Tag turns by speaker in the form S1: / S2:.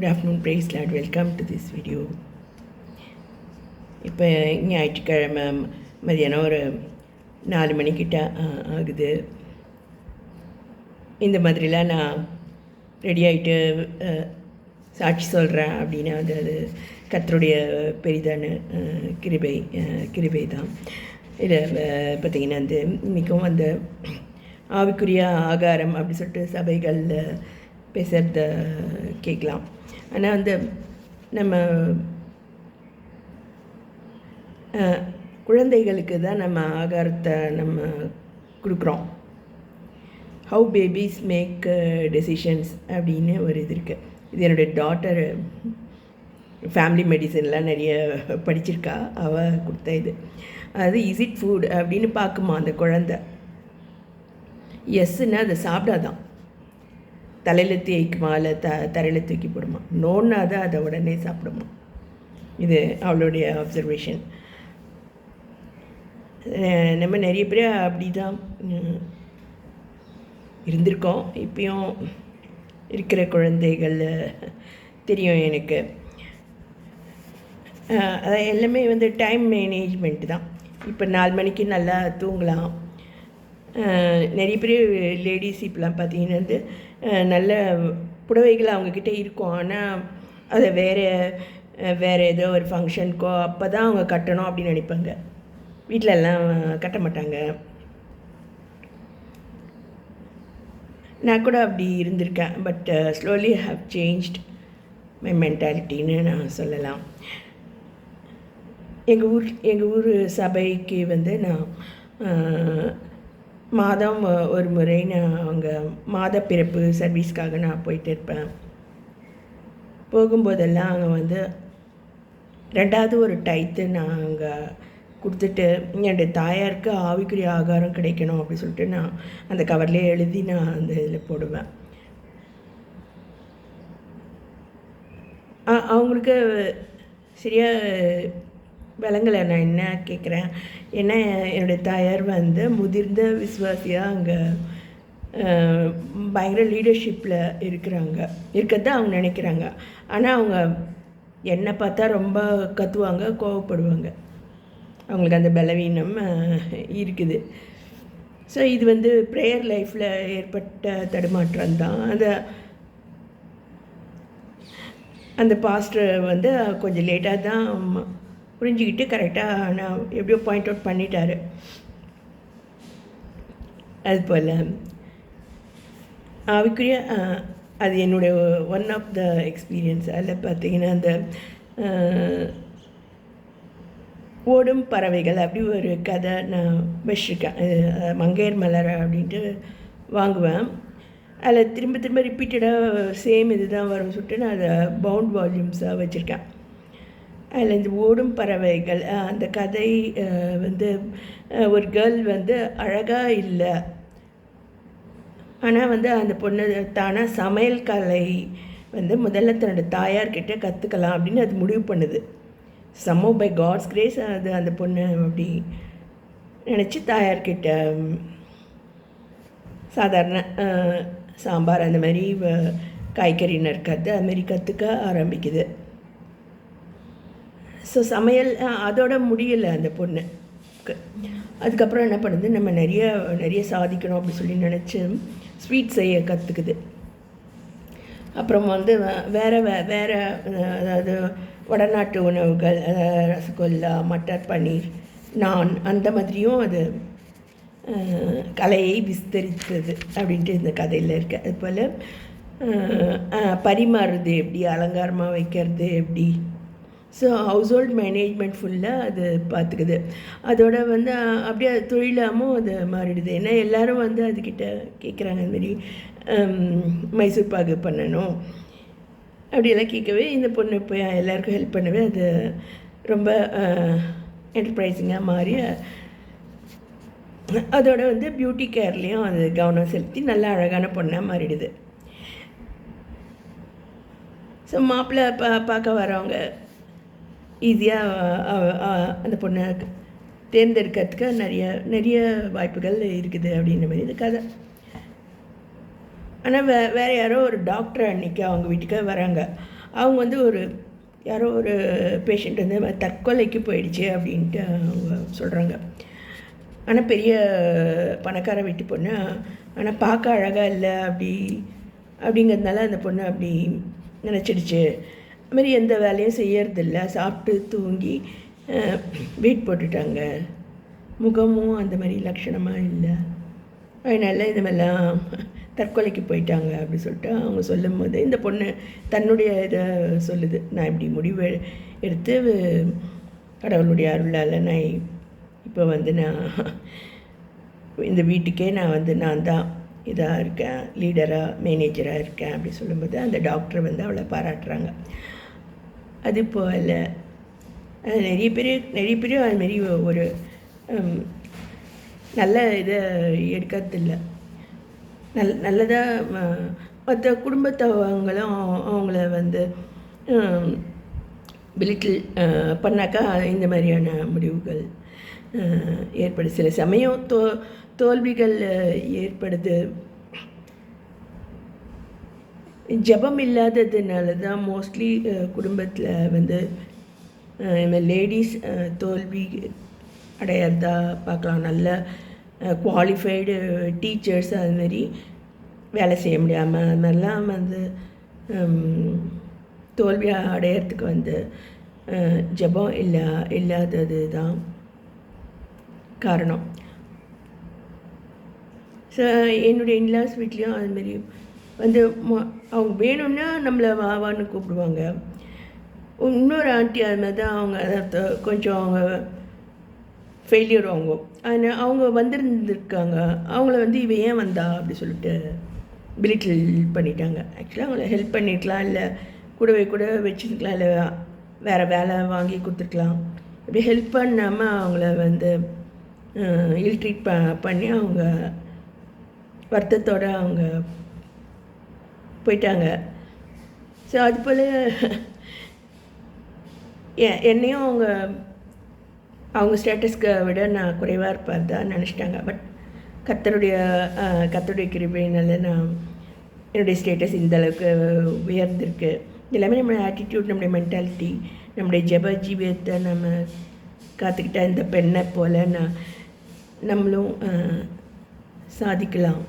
S1: Good afternoon praise Lord welcome to this video இப்போ ஞாயிற்றுக்கிழமை மதியானம் ஒரு நாலு மணிக்கிட்ட ஆகுது. இந்த மாதிரிலாம் நான் ரெடி ஆகிட்டு சாட்சி சொல்கிறேன் அப்படின்னா அது அது கத்தருடைய பெரிதான கிருபை கிருபை தான் இதில் பார்த்திங்கன்னா வந்து இன்றைக்கும் அந்த ஆவிக்குரிய ஆகாரம் அப்படி சொல்லிட்டு சபைகளில் பேசுகிறத கேட்கலாம். ஆனால் வந்து நம்ம குழந்தைகளுக்கு தான் நம்ம ஆகாரத்தை நம்ம கொடுக்குறோம். ஹவு பேபிஸ் மேக் டெசிஷன்ஸ் அப்படின்னு ஒரு இது இருக்குது இது என்னுடைய டாட்டர் ஃபேமிலி மெடிசன்லாம் நிறைய படிச்சிருக்கா. அவள் கொடுத்த இது. அது இஸ் இட் ஃபுட் அப்படின்னு பார்க்குமா அந்த குழந்த? எஸ்ன்னா அதை சாப்பிடாதான். தலையில் தேய்க்குமா இல்லை த தரையில் தூக்கி போடுமா? நோன்னா தான் அதை உடனே சாப்பிடுமா? இது அவளுடைய அப்சர்வேஷன் நம்ம நிறைய பேர் அப்படி தான் இருந்திருக்கோம். இப்பயும் இருக்கிற குழந்தைகள் தெரியும் எனக்கு. அஹ் எல்லாமே வந்து டைம் மேனேஜ்மெண்ட் தான். இப்போ நாலு மணிக்கு நல்லா தூங்கலாம். நிறைய பேர் லேடிஸ் இப்பெல்லாம் பார்த்தீங்கன்னா வந்து நல்ல புடவைகள் அவங்கக்கிட்ட இருக்கும். ஆனால் அதை வேறு வேறு ஏதோ ஒரு ஃபங்க்ஷனுக்கோ அப்போ தான் அவங்க கட்டணும் அப்படின்னு நினைப்பாங்க. வீட்டிலெல்லாம் கட்ட மாட்டாங்க. நான் கூட அப்படி இருந்திருக்கேன். But slowly have changed my மென்டாலிட்டின்னு நான் சொல்லலாம். எங்கள் ஊர் எங்கள் ஊர் சபைக்கு வந்து நான் மாதம் ஒரு முறை நான் அவங்க மாத பிறப்பு சர்வீஸ்க்காக நான் போயிட்டு இருப்பேன். போகும்போதெல்லாம் அங்கே வந்து ரெண்டாவது ஒரு டைத்து நான் அங்கே கொடுத்துட்டு என்னுடைய தாயாருக்கு ஆவிக்குரிய ஆகாரம் கிடைக்கணும் அப்படின்னு சொல்லிட்டு நான் அந்த கவர்லேயே எழுதி நான் அந்த இதில் போடுவேன். அவங்களுக்கு சரியாக விளங்கலை நான் என்ன கேட்குறேன்? ஏன்னா என்னுடைய தாயார் வந்து முதிர்ந்த விசுவாசியாக அங்கே பயங்கர லீடர்ஷிப்பில் இருக்கிறாங்க. இருக்கிறது அவங்க நினைக்கிறாங்க. ஆனால் அவங்க என்னை பார்த்தா ரொம்ப கத்துவாங்க கோவப்படுவாங்க. அவங்களுக்கு அந்த பலவீனம் இருக்குது. ஸோ இது வந்து ப்ரேயர் லைஃப்பில் ஏற்பட்ட தடுமாற்றம் தான். அந்த அந்த பாஸ்டர் வந்து கொஞ்சம் லேட்டாக தான் புரிஞ்சுக்கிட்டு கரெக்டாக நான் எப்படியோ பாயிண்ட் அவுட் பண்ணிட்டாரு. அது போல் ஆவிக்குரிய அது என்னுடைய ஒன் ஆஃப் த எக்ஸ்பீரியன்ஸ் அதில் பார்த்தீங்கன்னா அந்த ஓடும் பறவைகள் அப்படி ஒரு கதை நான் வச்சுருக்கேன். மங்கையர் மலர் அப்படின்ட்டு வாங்குவேன். அதில் திரும்ப திரும்ப ரிப்பீட்டடாக சேம் இது தான் வரும்னு சொல்லிட்டு நான் அதை பவுண்ட் வால்யூம்ஸாக வச்சுருக்கேன். அதில் இந்த ஓடும் பறவைகள் அந்த கதை வந்து ஒரு கேர்ள் வந்து அழகாக இல்லை. ஆனால் வந்து அந்த பொண்ணு தானாக சமையல் கலை வந்து முதல்ல தன்னோட தாயார்கிட்ட கற்றுக்கலாம் அப்படின்னு அது முடிவு பண்ணுது. சம்மோ பை காட்ஸ் கிரேஸ் அது அந்த பொண்ணு அப்படி நினச்சி தாயார்கிட்ட சாதாரண சாம்பார் அந்த மாதிரி வ- காய்கறி நறுக்கிறது அது மாதிரி கற்றுக்க ஆரம்பிக்குது. ஸோ சமையல் அதோட முடியலை அந்த பொண்ணு. அதுக்கப்புறம் என்ன பண்ணுது நம்ம நிறைய நிறைய சாதிக்கணும் அப்படின்னு சொல்லி நினச்சி ஸ்வீட் செய்ய கற்றுக்குது அப்புறம் வந்து வே- வே வேறு அதாவது வடநாட்டு உணவுகள் அதாவது ரசகுல்லா மட்டர் பன்னீர் நான் அந்த மாதிரியும் அது கலையை விஸ்தரித்தது அப்படின்ட்டு இந்த கதையில் இருக்க. அது போல் பரிமாறுறது எப்படி அலங்காரமாக வைக்கிறது எப்படி ஸோ ஹவுஸ் ஹோல்ட் மேனேஜ்மெண்ட் ஃபுல்லாக அது பார்த்துக்குது அதோட வந்து அப்படியே அது தொழிலாமும் அது மாறிடுது. ஏன்னா எல்லாரும் வந்து அதுக்கிட்ட கேட்குறாங்க இந்த மாதிரி மைசூர் பாகு பண்ணணும். அப்படியெல்லாம் கேட்கவே இந்த பொண்ணு போய் எல்லாருக்கும் ஹெல்ப் பண்ணவே அது ரொம்ப என்டர்பிரைசிங்காக மாறி அதோட வந்து பியூட்டி கேர்லேயும் அது கவனம் செலுத்தி நல்ல அழகான பொண்ணாக மாறிடுது. ஸோ மாப்பிள்ளை பா பார்க்க வரவங்க ஈஸியாக அந்த பொண்ணை தேர்ந்தெடுக்கிறதுக்கு நிறைய நிறைய வாய்ப்புகள் இருக்குது அப்படின்ற மாதிரி இது கதை. ஆனால் வே வேறு யாரோ ஒரு டாக்டர் அன்னைக்கு அவங்க வீட்டுக்கு வராங்க. அவங்க வந்து ஒரு யாரோ ஒரு பேஷண்ட் வந்து தற்கொலைக்கு போயிடுச்சு அப்படின்ட்டு அவங்க சொல்கிறாங்க ஆனால் பெரிய பணக்கார வீட்டு பொண்ணு ஆனால் பார்க்க அழகாக இல்லை அப்படி அப்படிங்கிறதுனால அந்த பொண்ணு அப்படி நினச்சிடுச்சு. அதுமாரி எந்த வேலையும் செய்யறதில்ல. சாப்பிட்டு தூங்கி வெயிட் போட்டுட்டாங்க. முகமும் அந்த மாதிரி லட்சணமாக இல்லை. அதனால் இந்த மாதிரிலாம் தற்கொலைக்கு போயிட்டாங்க அப்படின்னு சொல்லிட்டு அவங்க சொல்லும் போது இந்த பொண்ணு தன்னுடைய இதை சொல்லுது. நான் இப்படி முடிவு எடுத்து கடவுளுடைய அருளால் நான் இப்போ வந்து நான் இந்த வீட்டுக்கே நான் வந்து நான் தான் இதாக இருக்கேன் லீடராக மேனேஜராக இருக்கேன் அப்படி சொல்லும்போது அந்த டாக்டர் வந்து அவளை பாராட்டுறாங்க. அது போல். நிறைய பேர் நிறைய பேர் அதுமாரி ஒரு நல்ல இதை எடுக்கிறதில்ல. நல் நல்லதாக மற்ற குடும்பத்தவங்களும் அவங்கள வந்து பிலிட்டில் பண்ணாக்கா இந்த மாதிரியான முடிவுகள் ஏற்படுது. சில சமயம் தோ தோல்விகள் ஏற்படுது. ஜபம் இல்லாததுனால தான் மோஸ்ட்லி குடும்பத்தில் வந்து லேடிஸ் தோல்வி அடையிறதா பார்க்கலாம். நல்ல குவாலிஃபைடு டீச்சர்ஸ் அதுமாரி வேலை செய்ய முடியாமல் அதுமாதிரிலாம் வந்து தோல்வியாக அடையிறதுக்கு வந்து ஜபம் இல்லா இல்லாதது தான் காரணம். ஸோ என்னுடைய இன்லாஸ் வீட்லேயும் அதுமாரி வந்து அவங்க வேணும்னா நம்மளை வாவான்னு கூப்பிடுவாங்க. இன்னொரு ஆண்டி அது மாதிரி தான் அவங்க அதை கொஞ்சம் அவங்க ஃபெயிலியர் அவங்க. ஆனால் அவங்க வந்திருந்துருக்காங்க. அவங்கள வந்து இவ ஏன் வந்தா? அப்படி சொல்லிட்டு பிலிட்டில் பண்ணிட்டாங்க. ஆக்சுவலாக அவங்கள ஹெல்ப் பண்ணிக்கலாம் இல்லை கூடவே கூட வச்சுருக்கலாம். இல்லை வேறு வேலை வாங்கி கொடுத்துருக்கலாம். இப்படி ஹெல்ப் பண்ணாமல் அவங்கள வந்து இல்ட்ரீட் ப பண்ணி அவங்க வருத்தத்தோடு அவங்க போயிட்டாங்க. ஸோ அது போல் என்னையும் அவங்க அவங்க ஸ்டேட்டஸ்க்கு விட நான் குறைவாக இருப்பார் தான் நினச்சிட்டாங்க. பட் கத்தருடைய கத்தருடைய கிருபையினால நான் என்னுடைய ஸ்டேட்டஸ் இந்த அளவுக்கு உயர்ந்திருக்கு. எல்லாமே நம்மளுடைய ஆட்டிடியூட் நம்முடைய மென்டாலிட்டி நம்முடைய ஜப ஜீவியத்தை நம்ம காத்துக்கிட்ட இந்த பெண்ணை போல் நான் நம்மளும் சாதிக்கலாம்.